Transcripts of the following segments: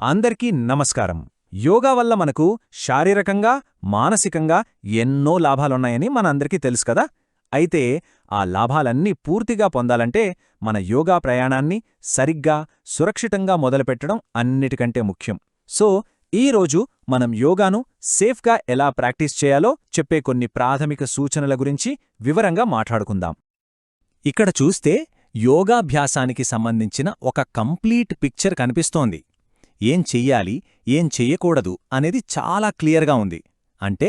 అందరికీ నమస్కారం. యోగా వల్ల మనకు శారీరకంగా మానసికంగా ఎన్నో లాభాలున్నాయని మనందరికీ తెలుసు కదా? అయితే ఆ లాభాలన్నీ పూర్తిగా పొందాలంటే మన యోగా ప్రయాణాన్ని సరిగ్గా సురక్షితంగా మొదలుపెట్టడం అన్నిటికంటే ముఖ్యం. సో ఈరోజు మనం యోగాను సేఫ్గా ఎలా ప్రాక్టీస్ చేయాలో చెప్పే కొన్ని ప్రాథమిక సూచనల గురించి వివరంగా మాట్లాడుకుందాం. ఇక్కడ చూస్తే యోగాభ్యాసానికి సంబంధించిన ఒక కంప్లీట్ పిక్చర్ కనిపిస్తోంది. ఏం చెయ్యాలి ఏం చెయ్యకూడదు అనేది చాలా క్లియర్గా ఉంది. అంటే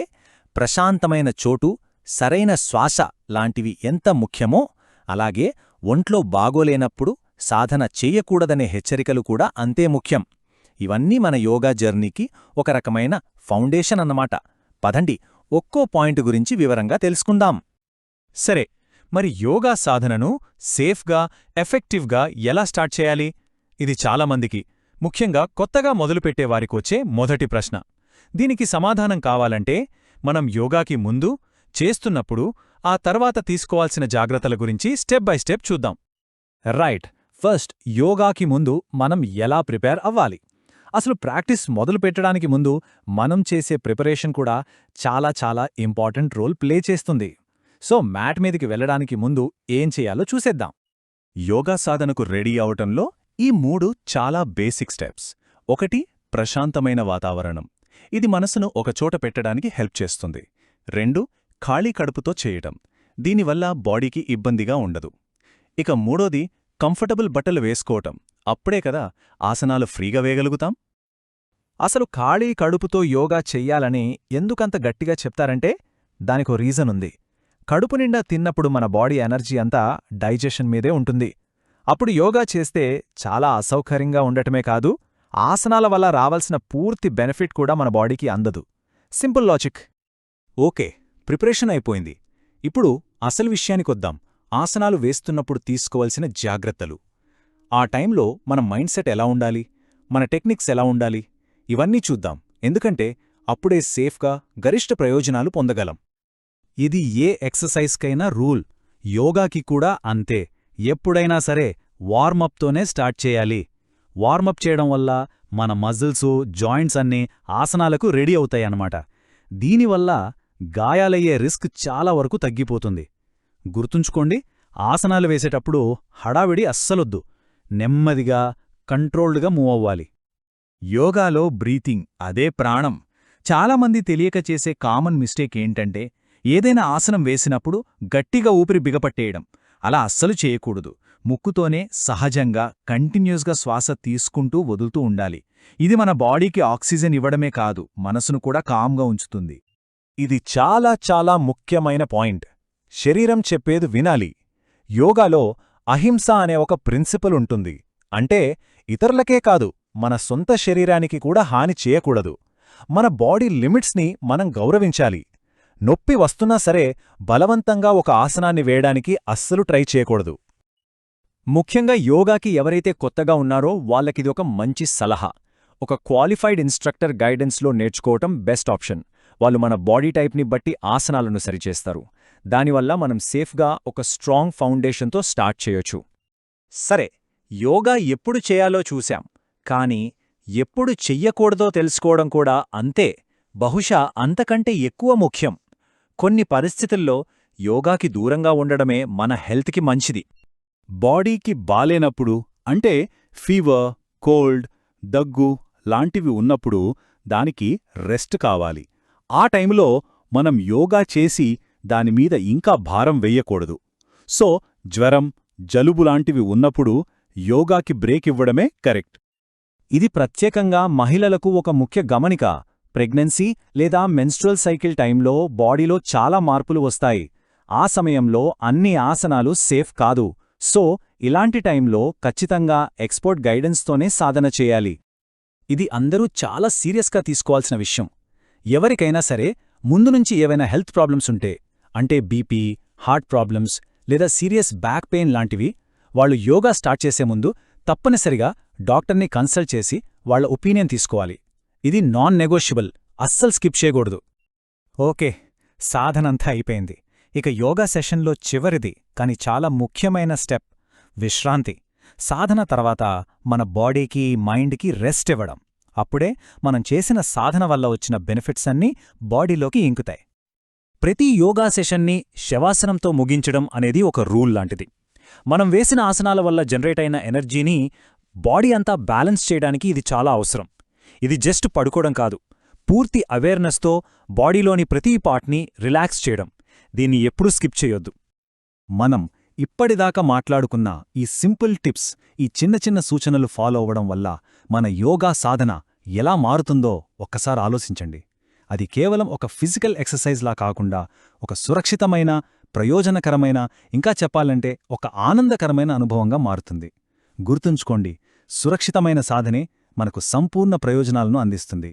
ప్రశాంతమైన చోటు సరైన శ్వాస లాంటివి ఎంత ముఖ్యమో అలాగే ఒంట్లో బాగోలేనప్పుడు సాధన చెయ్యకూడదనే హెచ్చరికలు కూడా అంతే ముఖ్యం. ఇవన్నీ మన యోగా జర్నీకి ఒక రకమైన ఫౌండేషన్ అన్నమాట. పదండి ఒక్కో పాయింట్ గురించి వివరంగా తెలుసుకుందాం. సరే మరి యోగా సాధనను సేఫ్గా ఎఫెక్టివ్గా ఎలా స్టార్ట్ చేయాలి? ఇది చాలామందికి ముఖ్యంగా కొత్తగా మొదలుపెట్టేవారికొచ్చే మొదటి ప్రశ్న. దీనికి సమాధానం కావాలంటే మనం యోగాకి ముందు చేస్తున్నప్పుడు ఆ తర్వాత తీసుకోవాల్సిన జాగ్రత్తల గురించి స్టెప్ బై స్టెప్ చూద్దాం. రైట్. ఫస్ట్ యోగాకి ముందు మనం ఎలా ప్రిపేర్ అవ్వాలి? అసలు ప్రాక్టీస్ మొదలు పెట్టడానికి ముందు మనం చేసే ప్రిపరేషన్ కూడా చాలా చాలా ఇంపార్టెంట్ రోల్ ప్లే చేస్తుంది. సో మ్యాట్ మీదికి వెళ్ళడానికి ముందు ఏం చేయాలో చూసేద్దాం. యోగా సాధనకు రెడీ అవటంలో ఈ మూడు చాలా బేసిక్ స్టెప్స్ ఒకటి ప్రశాంతమైన వాతావరణం. ఇది మనసును ఒకచోట పెట్టడానికి హెల్ప్ చేస్తుంది. రెండు ఖాళీ కడుపుతో చేయటం. దీనివల్ల బాడీకి ఇబ్బందిగా ఉండదు. ఇక మూడోది కంఫర్టబుల్ బట్టలు వేసుకోవటం. అప్పుడే కదా ఆసనాలు ఫ్రీగా వేయగలుగుతాం? అసలు ఖాళీ కడుపుతో యోగా చెయ్యాలని ఎందుకంత గట్టిగా చెప్తారంటే దానికో రీజనుంది కడుపు నిండా తిన్నప్పుడు మన బాడీ ఎనర్జీ అంతా డైజెషన్ మీదే ఉంటుంది. అప్పుడు యోగా చేస్తే చాలా అసౌకర్యంగా ఉండటమే కాదు ఆసనాల వల్ల రావాల్సిన పూర్తి బెనిఫిట్ కూడా మన బాడీకి అందదు. Simple logic. ఓకే ప్రిపరేషన్ అయిపోయింది. ఇప్పుడు అసలు విషయానికొద్దాం ఆసనాలు వేస్తున్నప్పుడు తీసుకోవలసిన జాగ్రత్తలు. ఆ టైంలో మన మైండ్ సెట్ ఎలా ఉండాలి? మన టెక్నిక్స్ ఎలా ఉండాలి? ఇవన్నీ చూద్దాం. ఎందుకంటే అప్పుడే సేఫ్గా గరిష్ట ప్రయోజనాలు పొందగలం. ఇది ఏ ఎక్సర్సైజ్కైనా రూల్. యోగాకి కూడా అంతే. ఎప్పుడైనా సరే వార్మప్తోనే స్టార్ట్ చేయాలి. వార్మప్ చేయడం వల్ల మన మజిల్సు జాయింట్స్ అన్నీ ఆసనాలకు రెడీ అవుతాయన్నమాట. దీనివల్ల గాయాలయ్యే రిస్క్ చాలా వరకు తగ్గిపోతుంది. గుర్తుంచుకోండి ఆసనాలు వేసేటప్పుడు హడావిడి అస్సలొద్దు. నెమ్మదిగా కంట్రోల్డ్గా మూవ్ అవ్వాలి. యోగాలో బ్రీతింగ్ అదే ప్రాణం. చాలామంది తెలియక చేసే కామన్ మిస్టేక్ ఏంటంటే ఏదైనా ఆసనం వేసినప్పుడు గట్టిగా ఊపిరి బిగపట్టేయడం. అలా అస్సలు చేయకూడదు. ముక్కుతోనే సహజంగా కంటిన్యూస్గా శ్వాస తీసుకుంటూ వదులుతూ ఉండాలి. ఇది మన బాడీకి ఆక్సిజన్ ఇవ్వడమే కాదు మనసును కూడా కామ్గా ఉంచుతుంది. ఇది చాలా చాలా ముఖ్యమైన పాయింట్. శరీరం చెప్పేది వినాలి. యోగాలో అహింస అనే ఒక ప్రిన్సిపల్ ఉంటుంది. అంటే ఇతరులకే కాదు మన సొంత శరీరానికి కూడా హాని చేయకూడదు. మన బాడీ లిమిట్స్ని మనం గౌరవించాలి. నొప్పి వస్తున్నా సరే బలవంతంగా ఒక ఆసనాన్ని వేయడానికి అస్సలు ట్రై చేయకూడదు. ముఖ్యంగా యోగాకి ఎవరైతే కొత్తగా ఉన్నారో వాళ్ళకిది ఒక మంచి సలహా. ఒక క్వాలిఫైడ్ ఇన్స్ట్రక్టర్ గైడెన్స్లో నేర్చుకోవటం బెస్ట్ ఆప్షన్. వాళ్ళు మన బాడీ టైప్ని బట్టి ఆసనాలను సరిచేస్తారు. దానివల్ల మనం సేఫ్గా ఒక స్ట్రాంగ్ ఫౌండేషన్తో స్టార్ట్ చేయొచ్చు. సరే యోగా ఎప్పుడు చేయాలో చూశాం. కానీ ఎప్పుడు చెయ్యకూడదో తెలుసుకోవడం కూడా అంతే. బహుశా అంతకంటే ఎక్కువ ముఖ్యం. కొన్ని పరిస్థితుల్లో యోగాకి దూరంగా ఉండడమే మన హెల్త్కి మంచిది. బాడీకి బాలేనప్పుడు అంటే ఫీవర్ కోల్డ్ దగ్గు లాంటివి ఉన్నప్పుడు దానికి రెస్ట్ కావాలి. ఆ టైంలో మనం యోగా చేసి దానిమీద ఇంకా భారం వెయ్యకూడదు సో జ్వరం జలుబు లాంటివి ఉన్నప్పుడు యోగాకి బ్రేక్ ఇవ్వడమే కరెక్ట్. ఇది ప్రత్యేకంగా మహిళలకు ఒక ముఖ్య గమనిక. ప్రెగ్నెన్సీ లేదా మెన్స్ట్రల్ సైకిల్ టైంలో బాడీలో చాలా మార్పులు వస్తాయి. ఆ సమయంలో అన్ని ఆసనాలు సేఫ్ కాదు. సో ఇలాంటి టైంలో ఖచ్చితంగా ఎక్స్పోర్ట్ గైడెన్స్తోనే సాధన చేయాలి. ఇది అందరూ చాలా సీరియస్గా తీసుకోవాల్సిన విషయం. ఎవరికైనా సరే ముందు నుంచి ఏవైనా హెల్త్ ప్రాబ్లమ్స్ ఉంటే అంటే బీపీ హార్ట్ ప్రాబ్లమ్స్ లేదా సీరియస్ బ్యాక్ పెయిన్ లాంటివి వాళ్ళు యోగా స్టార్ట్ చేసే ముందు తప్పనిసరిగా డాక్టర్ని కన్సల్ట్ చేసి వాళ్ళ ఒపీనియన్ తీసుకోవాలి. ఇది నాన్ నెగోషియబుల్ అస్సలు స్కిప్ చేయకూడదు. ఓకే సాధనంతా అయిపోయింది. ఇక యోగా సెషన్లో చివరిది కాని చాలా ముఖ్యమైన స్టెప్ విశ్రాంతి. సాధన తర్వాత మన బాడీకి మైండ్కి రెస్ట్ ఇవ్వడం. అప్పుడే మనం చేసిన సాధన వల్ల వచ్చిన బెనిఫిట్స్ అన్నీ బాడీలోకి ఇంకుతాయి. ప్రతి యోగా సెషన్ని శవాసనంతో ముగించడం అనేది ఒక రూల్ లాంటిది. మనం వేసిన ఆసనాల వల్ల జనరేట్ అయిన ఎనర్జీని బాడీ అంతా బ్యాలెన్స్ చేయడానికి ఇది చాలా అవసరం. ఇది జస్ట్ పడుకోవడం కాదు. పూర్తి అవేర్నెస్తో బాడీలోని ప్రతి పార్ట్ని రిలాక్స్ చేయడం. దీన్ని ఎప్పుడూ స్కిప్ చేయొద్దు. మనం ఇప్పటిదాకా మాట్లాడుకున్న ఈ సింపుల్ టిప్స్ ఈ చిన్న చిన్న సూచనలు ఫాలో అవ్వడం వల్ల మన యోగా సాధన ఎలా మారుతుందో ఒక్కసారి ఆలోచించండి. అది కేవలం ఒక ఫిజికల్ ఎక్సర్సైజ్లా కాకుండా ఒక సురక్షితమైన ప్రయోజనకరమైన ఇంకా చెప్పాలంటే ఒక ఆనందకరమైన అనుభవంగా మారుతుంది. గుర్తుంచుకోండి సురక్షితమైన సాధనే మనకు సంపూర్ణ ప్రయోజనాలను అందిస్తుంది.